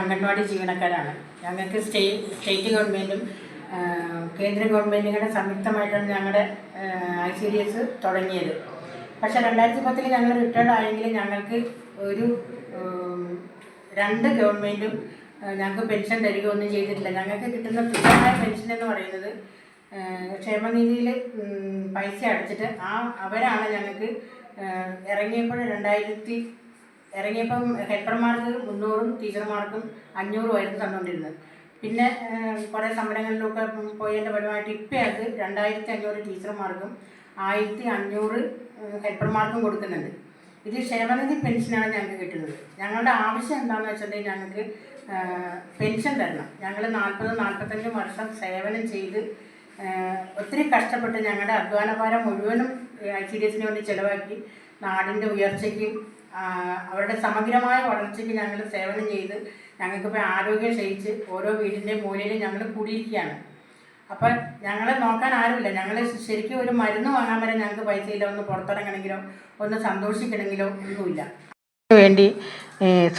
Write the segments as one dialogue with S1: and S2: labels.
S1: അംഗൻവാടി ജീവനക്കാരാണ്. ഞങ്ങൾക്ക് stay state ഗവൺമെന്റും കേന്ദ്ര ഗവൺമെന്റും സംയുക്തമായിട്ടാണ് ഞങ്ങളുടെ ഐ സി ഡി എസ് തുടങ്ങിയത്. പക്ഷേ രണ്ടായിരത്തി പത്തിൽ ഞങ്ങൾ റിട്ടയർഡ് ആയെങ്കിൽ ഞങ്ങൾക്ക് ഒരു രണ്ട് ഗവൺമെന്റും ഞങ്ങൾക്ക് പെൻഷൻ തരികയൊന്നും ചെയ്തിട്ടില്ല. ഞങ്ങൾക്ക് കിട്ടുന്ന തുച്ഛമായ പെൻഷൻ എന്ന് പറയുന്നത് ക്ഷേമനിധിയിൽ പൈസ അടച്ചിട്ട് ആ അവരാണ് ഞങ്ങൾക്ക് ഇറങ്ങിയപ്പോൾ രണ്ടായിരത്തി ഇറങ്ങിയപ്പം ഹെൽപ്പർമാർക്ക് മുന്നൂറും ടീച്ചർമാർക്കും അഞ്ഞൂറുമായിരുന്നു തന്നുകൊണ്ടിരുന്നത് പിന്നെ കുറേ സമരങ്ങളിലൊക്കെ പോയതിന്റെ ഫലമായിട്ട് ഇപ്പം അത് രണ്ടായിരത്തി അഞ്ഞൂറ് ടീച്ചർമാർക്കും ആയിരത്തി അഞ്ഞൂറ് ഹെൽപ്പർമാർക്കും കൊടുക്കുന്നുണ്ട്. ഇത് ക്ഷേമനിധി പെൻഷനാണ് ഞങ്ങൾക്ക് കിട്ടുന്നത്. ഞങ്ങളുടെ ആവശ്യം എന്താണെന്ന് വെച്ചിട്ടുണ്ടെങ്കിൽ ഞങ്ങൾക്ക് പെൻഷൻ തരണം. ഞങ്ങൾ നാൽപ്പത് നാൽപ്പത്തഞ്ച് വർഷം സേവനം ചെയ്ത് ഒത്തിരി കഷ്ടപ്പെട്ട് ഞങ്ങളുടെ അധ്വാനഭാരം മുഴുവനും ഐ സി ഡി എസിന് വേണ്ടി ചിലവാക്കി നാടിന്റെ ഉയർച്ചയ്ക്കും അവരുടെ സമഗ്രമായ വളർച്ചയ്ക്ക് ഞങ്ങൾ സേവനം ചെയ്ത് ഞങ്ങൾക്കിപ്പോൾ ആരോഗ്യം ക്ഷയിച്ച് ഓരോ വീടിന്റെ മൂലയിൽ ഞങ്ങൾ കൂടിയിരിക്കുകയാണ്. അപ്പം ഞങ്ങളെ നോക്കാൻ ആരുമില്ല. ഞങ്ങൾ ശരിക്കും ഒരു മരുന്ന് വാങ്ങാൻ വരെ ഞങ്ങൾക്ക് പൈസ ഇല്ല ഒന്ന് പുറത്തിറങ്ങണമെങ്കിലോ ഒന്ന് സന്തോഷിക്കണമെങ്കിലോ ഒന്നുമില്ല. വേണ്ടി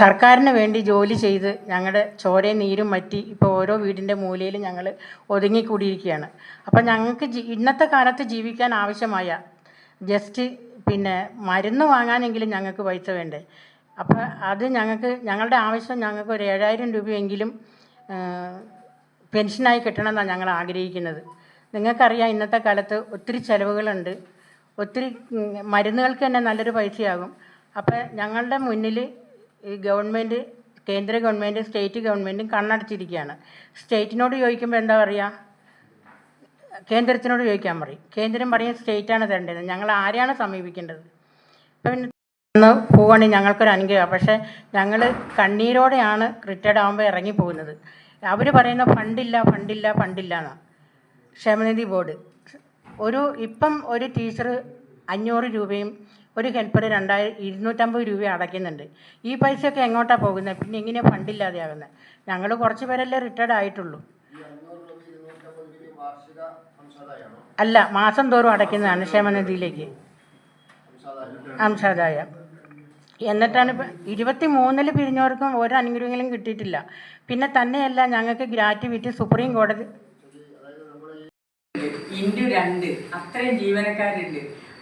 S1: സർക്കാരിന് വേണ്ടി ജോലി ചെയ്ത് ഞങ്ങളുടെ ചോരയും നീരും മറ്റി ഇപ്പോൾ ഓരോ വീടിന്റെ മൂലയിലും ഞങ്ങൾ ഒതുങ്ങിക്കൂടിയിരിക്കുകയാണ് അപ്പം ഞങ്ങൾക്ക് ഇന്നത്തെ കാലത്ത് ജീവിക്കാൻ ആവശ്യമായ ജസ്റ്റ് പിന്നെ മരുന്ന് വാങ്ങാനെങ്കിലും ഞങ്ങൾക്ക് പൈസ വേണ്ടേ? അപ്പോൾ അത് ഞങ്ങൾക്ക് ഞങ്ങളുടെ ആവശ്യം ഞങ്ങൾക്ക് ഒരു ഏഴായിരം രൂപയെങ്കിലും പെൻഷനായി കിട്ടണമെന്നാണ് ഞങ്ങൾ ആഗ്രഹിക്കുന്നത്. നിങ്ങൾക്കറിയാം ഇന്നത്തെ കാലത്ത് ഒത്തിരി ചിലവുകളുണ്ട്. ഒത്തിരി മരുന്നുകൾക്ക് തന്നെ നല്ലൊരു പൈസയാകും. അപ്പോൾ ഞങ്ങളുടെ മുന്നിൽ ഈ ഗവൺമെന്റ് കേന്ദ്ര ഗവൺമെന്റ് സ്റ്റേറ്റ് ഗവൺമെന്റും കണ്ണടച്ചിരിക്കുകയാണ്. സ്റ്റേറ്റിനോട് ചോദിക്കുമ്പോൾ എന്താ പറയുക കേന്ദ്രത്തിനോട് ചോദിക്കാൻ പറയും. കേന്ദ്രം പറയും സ്റ്റേറ്റാണ് തരേണ്ടത്. ഞങ്ങൾ ആരെയാണ് സമീപിക്കേണ്ടത്? ഇപ്പം ഒന്ന് പോവുകയാണെങ്കിൽ ഞങ്ങൾക്കൊരു അനുഗ്രഹം. പക്ഷേ ഞങ്ങൾ കണ്ണീരോടെയാണ് റിട്ടയർഡ് ആകുമ്പോൾ ഇറങ്ങി പോകുന്നത് അവർ പറയുന്ന ഫണ്ടില്ല ഫണ്ടില്ല ഫണ്ടില്ല എന്നാണ് ക്ഷേമനിധി ബോർഡ്. ഒരു ഇപ്പം ഒരു ടീച്ചർ അഞ്ഞൂറ് രൂപയും ഒരു ഹെൽപ്പർ രണ്ടായിരം ഇരുന്നൂറ്റമ്പത് രൂപയും അടയ്ക്കുന്നുണ്ട്. ഈ പൈസയൊക്കെ എങ്ങോട്ടാണ് പോകുന്നത്? പിന്നെ എങ്ങനെയാണ് ഫണ്ടില്ലാതെയാകുന്നത്. ഞങ്ങൾ കുറച്ച് പേരല്ലേ റിട്ടയർഡ് ആയിട്ടുള്ളൂ. അല്ല മാസം തോറും അടയ്ക്കുന്നതാണ് ക്ഷേമനിധിയിലേക്ക്. അംശാദായം എന്നിട്ടാണ് ഇപ്പം ഇരുപത്തി മൂന്നിൽ പിരിഞ്ഞവർക്കും ഒരു അനുഗ്രഹങ്ങളും കിട്ടിയിട്ടില്ല. പിന്നെ തന്നെയല്ല ഞങ്ങൾക്ക് ഗ്രാറ്റുവിറ്റി സുപ്രീം കോടതി
S2: ഇന്റു രണ്ട്. അത്രയും ജീവനക്കാരുണ്ട്.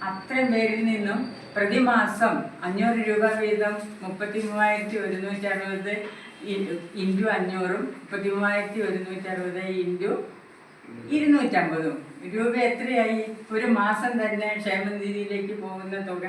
S2: അത്രയും പേരിൽ നിന്നും പ്രതിമാസം അഞ്ഞൂറ് രൂപ വീതം മുപ്പത്തി മൂവായിരത്തി ഒരുന്നൂറ്റി അറുപത് ഇന്റു അഞ്ഞൂറും മുപ്പത്തി മൂവായിരത്തി ഒരുന്നൂറ്റി അറുപത് ഇന്റു ഇരുന്നൂറ്റമ്പതും. രൂപ എത്രയായി? ഒരു മാസം തന്നെ ക്ഷേമനിധിയിലേക്ക് പോകുന്ന തുക.